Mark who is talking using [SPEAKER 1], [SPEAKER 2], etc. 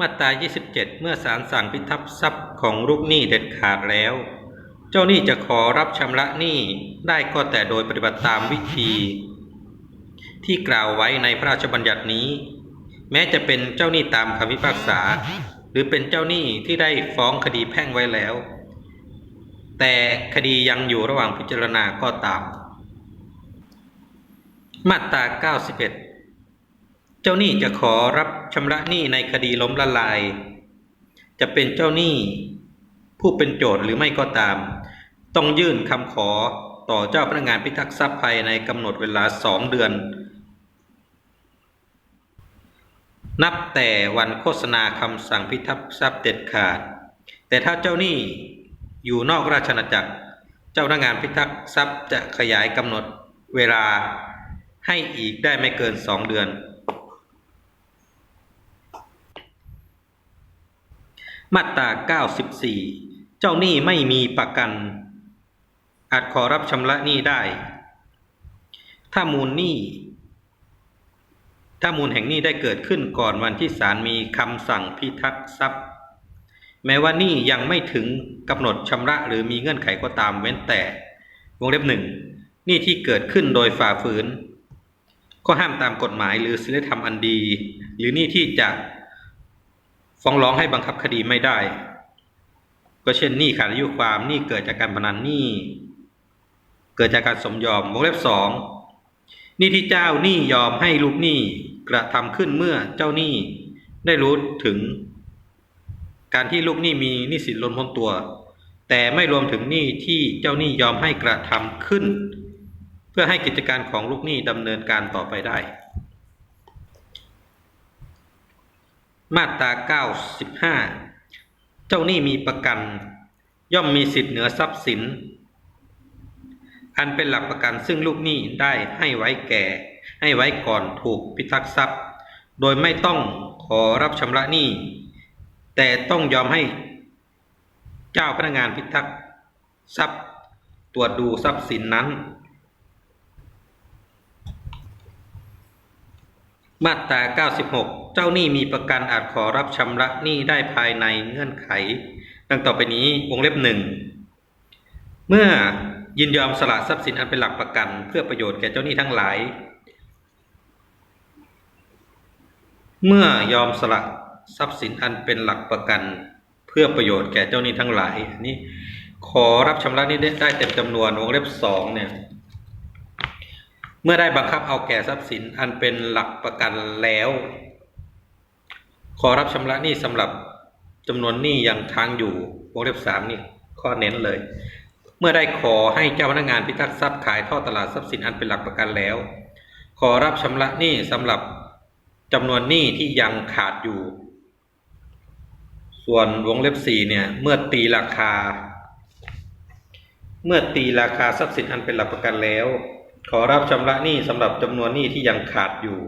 [SPEAKER 1] มาตรา27 เมื่อศาลสั่งพิทักษ์ทรัพย์ของลูกหนี้เด็ดขาดแล้ว เจ้าหนี้จะขอรับชำระหนี้ได้ก็แต่โดยปฏิบัติตามวิธี ที่กล่าวไว้ในพระราชบัญญัตินี้ แม้จะเป็นเจ้าหนี้ตามคำพิพากษา หรือเป็นเจ้าหนี้ที่ได้ฟ้องคดีแพ่งไว้แล้ว แต่คดียังอยู่ระหว่างพิจารณาก็ตาม มาตรา91 เจ้าหนี้จะขอรับชำระหนี้ในคดีล้มละลาย จะเป็นเจ้าหนี้ผู้เป็นโจทย์หรือไม่ก็ตาม ต้องยื่นคำขอต่อเจ้าพนักงานพิทักษ์ทรัพย์ภายในกำหนดเวลาสองเดือน นับแต่วันโฆษณาคำสั่งพิทักษ์ทรัพย์เด็ดขาด แต่ถ้าเจ้าหนี้อยู่นอกราชอาณาจักร เจ้าพนักงานพิทักษ์ทรัพย์จะขยายกำหนดเวลาให้อีกได้ไม่เกินสองเดือน มาตรา 94 เจ้าหนี้ไม่มีประกัน อาจขอรับชำระหนี้ได้ ถ้ามูลหนี้ ถ้ามูลแห่งหนี้ได้เกิดขึ้นก่อนวันที่ศาลมีคำสั่งพิทักษ์ทรัพย์ แม้ว่าหนี้ยังไม่ถึงกำหนดชำระหรือมีเงื่อนไขก็ตามเว้นแต่ วงเล็บหนึ่งหนี้ที่เกิดขึ้นโดยฝ่าฝืน ก็ห้ามตามกฎหมายหรือศีลธรรมอันดี หรือหนี้ที่จะ ฟ้องร้องให้บังคับคดีไม่ได้ ก็เช่นหนี้ขาดอายุความหนี้เกิดจากการพนันหนี้เกิดจากการสมยอมวงเล็บสองหนี้ที่เจ้าหนี้ยอมให้ลูกหนี้กระทำขึ้นเมื่อเจ้าหนี้ได้รู้ถึง การที่ลูกหนี้มีหนี้สินล้นพ้นตัว แต่ไม่รวมถึงหนี้ที่เจ้าหนี้ยอมให้กระทำขึ้น เพื่อให้กิจการของลูกหนี้ดำเนินการต่อไปได้ มาตรา 95 เจ้าหนี้มีประกัน ย่อมมีสิทธิเหนือทรัพย์สิน อันเป็นหลักประกันซึ่งลูกหนี้ได้ให้ไว้แก่ ให้ไว้ก่อนถูกพิทักษ์ทรัพย์ โดยไม่ต้องขอรับชำระหนี้ แต่ต้องยอมให้เจ้าพนักงานพิทักษ์ทรัพย์ ตรวจดูทรัพย์สินนั้น มาตรา 96 เจ้าหนี้มีประกันอาจขอรับชำระหนี้ได้ภายในเงื่อนไข ดังต่อไปนี้วงเล็บหนึ่งเมื่อยินยอมสละทรัพย์สินอันเป็นหลักประกัน เพื่อประโยชน์แก่เจ้าหนี้ทั้งหลาย เมื่อยอมสละทรัพย์สินอันเป็นหลักประกัน เพื่อประโยชน์แก่เจ้าหนี้ทั้งหลายนนี้ขอรับชำระหนี้ได้เต็มจำนวนวงเล็บสองเนี่ย เมื่อได้บังคับเอาแก่ทรัพย์สินอันเป็นหลักประกันแล้ว ขอรับชำระหนี้สำหรับจำนวนหนี้ยังค้างอยู่วงเล็บสามนี่ข้อเน้นเลย เมื่อได้ขอให้เจ้าพนักงานพิทักษ์ทรัพย์ขายท่อตลาดทรัพย์สินอันเป็นหลักประกันแล้ว ขอรับชำระหนี้สำหรับจำนวนหนี้ที่ยังขาดอยู่ ส่วนวงเล็บสี่เนี่ยเมื่อตีราคา เมื่อตีราคาทรัพย์สินอันเป็นหลักประกันแล้ว ขอรับชำระหนี้สำหรับจำนวนหนี้ที่ยังขาดอยู่